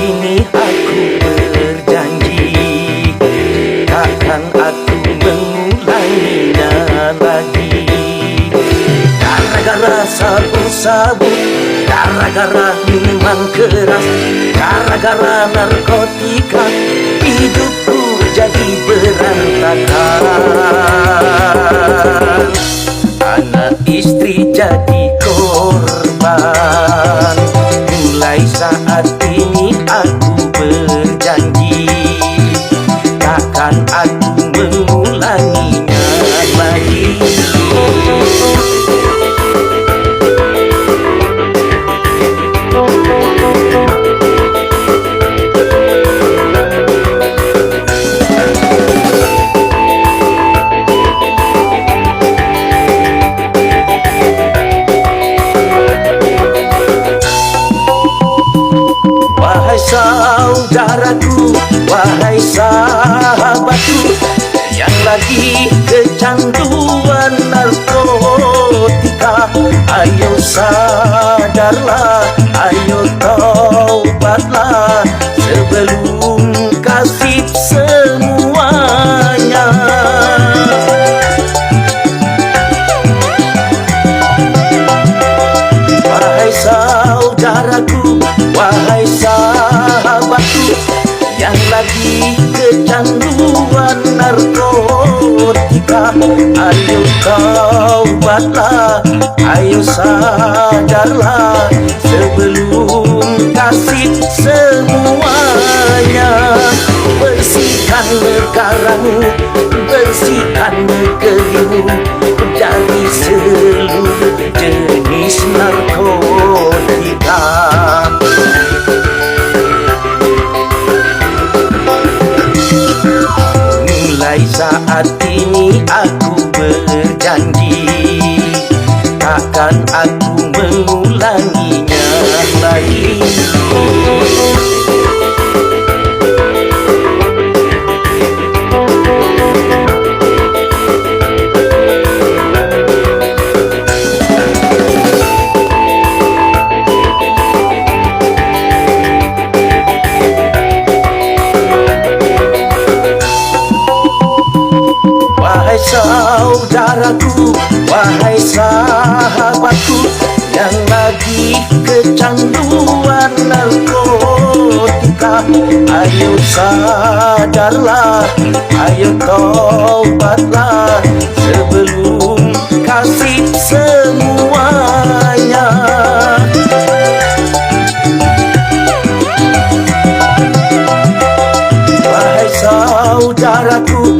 ini aku berjanji takkan aku mengulanginya lagi. Karena gara sabu sabu, karena gara minuman keras, karena gara narkotika hidupku jadi berantakan. Anak istri jadi korban mulai saat ini. Lagi kecanduan narkotika. Ayo sadarlah, ayo taubatlah. Sebelum kasih semuanya. Wahai saudaraku, wahai sahabatku Yang lagi kecanduan narkotika Ayo taubatlah, ayo sadarlah Sebelum kasih semuanya. Bersihkan negaramu, bersihkan negerimu Mulai saat ini aku berjanji Takkan aku mengulanginya lagi saudaraku, wahai sahabatku Yang lagi kecanduan narkotika. Ayo sadarlah, ayo taubatlah Sebelum kasih semuanya. Wahai saudaraku,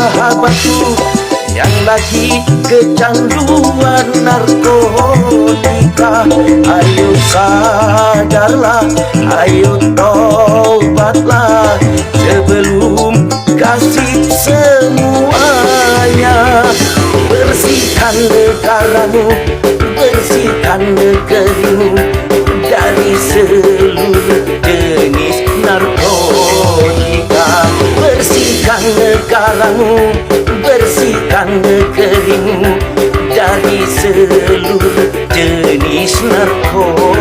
sahabatku Yang lagi kecanduan narkotika. Ayo sadarlah, ayo taubatlah Sebelum kasih semuanya. Bersihkan negaramu, bersihkan negerimu Tradisi jenis narkotika Bersihkan negaramu, bersihkan negerimu Dari seluruh jenis narkotika